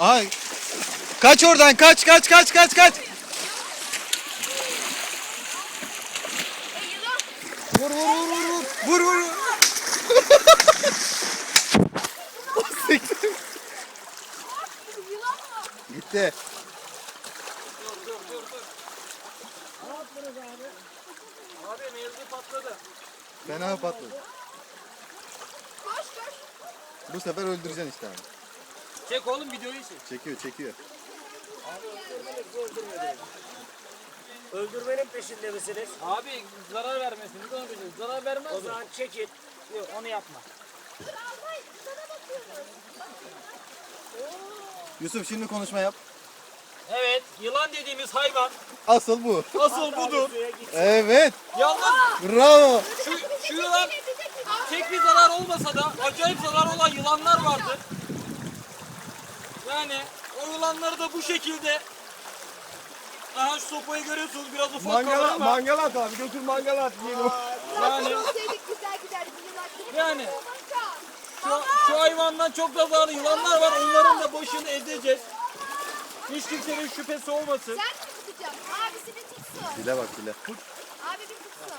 Aha. Kaç oradan kaç kaç kaç kaç kaç. Vur vur vur vur vur. Vur vur. Gitti. Abi mevzu patladı. Fena patladı. Koş koş. Bu sefer öldüreceksin işte abi. Çek oğlum videoyu çek. Çekiyor çekiyor. Öldürmenin peşinde misiniz? Abi zarar vermesin. Biz onu biliyoruz. Zarar vermez O mi? zaman çekin. Yok onu yapma. Yusuf şimdi konuşma yap. Evet yılan dediğimiz hayvan Asıl bu. asıl budur. Evet. Yalnız Bravo. şu, şu yılan tek bir zarar olmasa da acayip zarar olan yılanlar vardır. Yani o yılanları da bu şekilde Aha şu sopayı görüyorsunuz biraz ufak kalır Mangala, ama mangal at abi götür mangal at yiyelim. yani Olsaydık güzel giderdik. Yani. şu, şu hayvandan çok da zararlı yılanlar var onların da başını ezeceğiz. Hiç kimsenin şüphesi olmasın. Sen mi tutacaksın? Abisini tutsun. Dile bak dile. Abi bir tutsun.